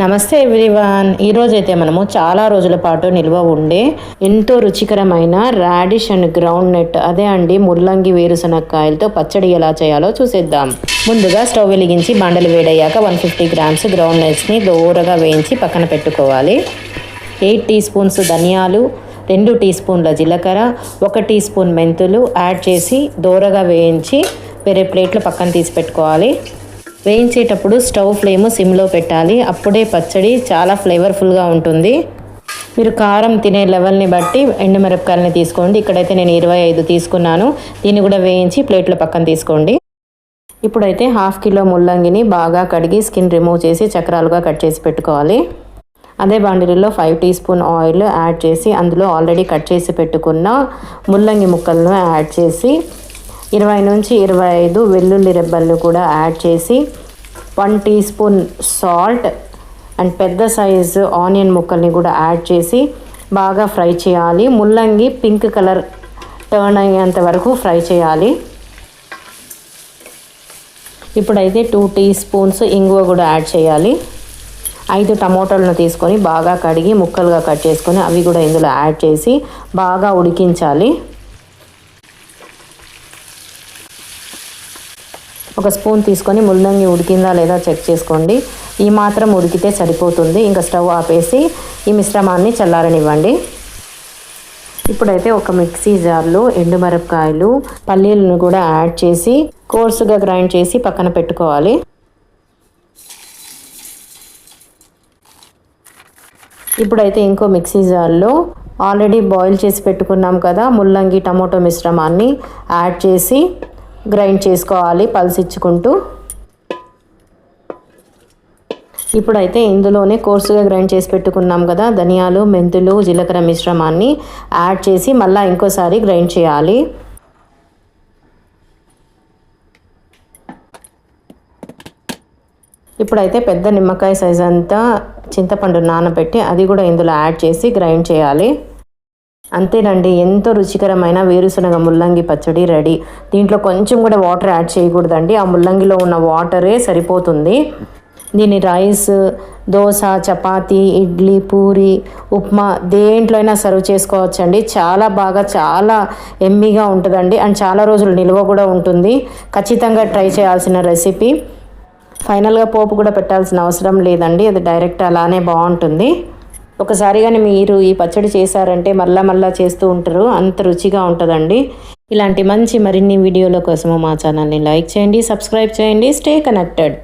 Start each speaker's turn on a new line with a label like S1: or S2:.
S1: నమస్తే ఎవ్రీవాన్. ఈరోజు అయితే మనము చాలా రోజుల పాటు నిల్వ ఉండే ఎంతో రుచికరమైన రాడిష్ అండ్ గ్రౌండ్ నెట్ అదే అండి ముల్లంగి వేరుశనక్కాయలతో పచ్చడి ఎలా చేయాలో చూసేద్దాం. ముందుగా స్టవ్ వెలిగించి బండలు వేడయ్యాక వన్ ఫిఫ్టీ గ్రామ్స్ గ్రౌండ్ నెట్స్ని దూరగా వేయించి పక్కన పెట్టుకోవాలి. ఎయిట్ టీ స్పూన్స్ ధనియాలు రెండు టీ స్పూన్ల జీలకర్ర ఒక టీ స్పూన్ మెంతులు యాడ్ చేసి దూరగా వేయించి వేరే ప్లేట్లు పక్కన తీసి పెట్టుకోవాలి. వేయించేటప్పుడు స్టవ్ ఫ్లేమ్ సిమ్లో పెట్టాలి. అప్పుడే పచ్చడి చాలా ఫ్లేవర్ఫుల్గా ఉంటుంది. మీరు కారం తినే లెవెల్ని బట్టి ఎండుమిరపకాయలని తీసుకోండి. ఇక్కడైతే నేను ఇరవై ఐదు తీసుకున్నాను. దీన్ని కూడా వేయించి ప్లేట్లో పక్కన తీసుకోండి. ఇప్పుడైతే హాఫ్ కిలో ముల్లంగిని బాగా కడిగి స్కిన్ రిమూవ్ చేసి చక్రాలుగా కట్ చేసి పెట్టుకోవాలి. అదే బాండిలో five teaspoon oil add చేసి అందులో ఆల్రెడీ కట్ చేసి పెట్టుకున్న ముల్లంగి ముక్కలను యాడ్ చేసి ఇరవై నుంచి ఇరవై ఐదు వెల్లుల్లి రెబ్బలు కూడా యాడ్ చేసి one teaspoon salt and పెద్ద సైజు ఆనియన్ ముక్కల్ని కూడా యాడ్ చేసి బాగా ఫ్రై చేయాలి. ముల్లంగి పింక్ కలర్ టర్న్ అయ్యేంత వరకు ఫ్రై చేయాలి. ఇప్పుడైతే టూ టీ స్పూన్స్ ఇంగువ కూడా యాడ్ చేయాలి. ఐదు టమోటాలను తీసుకొని బాగా కడిగి ముక్కలుగా కట్ చేసుకొని అవి కూడా ఇందులో యాడ్ చేసి బాగా ఉడికించాలి. ఒక స్పూన్ తీసుకొని ముల్లంగి ఉడికిందా లేదా చెక్ చేసుకోండి. ఈ మాత్రం ఉడికితే సరిపోతుంది. ఇంకా స్టవ్ ఆపేసి ఈ మిశ్రమాన్ని చల్లారనివ్వండి. ఇప్పుడైతే ఒక మిక్సీ జార్లో ఎండుమిరపకాయలు పల్లీలను కూడా యాడ్ చేసి కోర్సుగా గ్రైండ్ చేసి పక్కన పెట్టుకోవాలి. ఇప్పుడైతే ఇంకో మిక్సీ జార్లో ఆల్రెడీ బాయిల్ చేసి పెట్టుకున్నాం కదా ముల్లంగి టమోటో మిశ్రమాన్ని యాడ్ చేసి గ్రైండ్ చేసుకోవాలి పల్సిచ్చుకుంటూ ఇప్పుడైతే ఇందులోనే కోర్సుగా గ్రైండ్ చేసి పెట్టుకున్నాం కదా ధనియాలు మెంతులు జీలకర్ర మిశ్రమాన్ని యాడ్ చేసి మళ్ళీ ఇంకోసారి గ్రైండ్ చేయాలి. ఇప్పుడైతే పెద్ద నిమ్మకాయ సైజ్ అంతా చింతపండు నానబెట్టి అది కూడా ఇందులో యాడ్ చేసి గ్రైండ్ చేయాలి. అంతేనండి ఎంతో రుచికరమైన వేరుశనగ ముల్లంగి పచ్చడి రెడీ. దీంట్లో కొంచెం కూడా వాటర్ యాడ్ చేయకూడదండి. ఆ ముల్లంగిలో ఉన్న వాటరే సరిపోతుంది. దీని రైస్ దోశ చపాతి ఇడ్లీ పూరి ఉప్మా దేంట్లో అయినా సర్వ్ చేసుకోవచ్చండి. చాలా బాగా చాలా ఎమ్మీగా ఉంటుందండి. అండ్ చాలా రోజులు నిల్వ కూడా ఉంటుంది. ఖచ్చితంగా ట్రై చేయాల్సిన రెసిపీ. ఫైనల్గా పోపు కూడా పెట్టాల్సిన అవసరం లేదండి. అది డైరెక్ట్ అలానే బాగుంటుంది. ఒకసారి కానీ మీరు ఈ పచ్చడి చేశారంటే మళ్ళా మళ్ళా చేస్తూ ఉంటారు. అంత రుచిగా ఉంటుందండి. ఇలాంటి మంచి మరిన్ని వీడియోల కోసము మా ఛానల్ని లైక్ చేయండి సబ్స్క్రైబ్ చేయండి స్టే కనెక్టెడ్.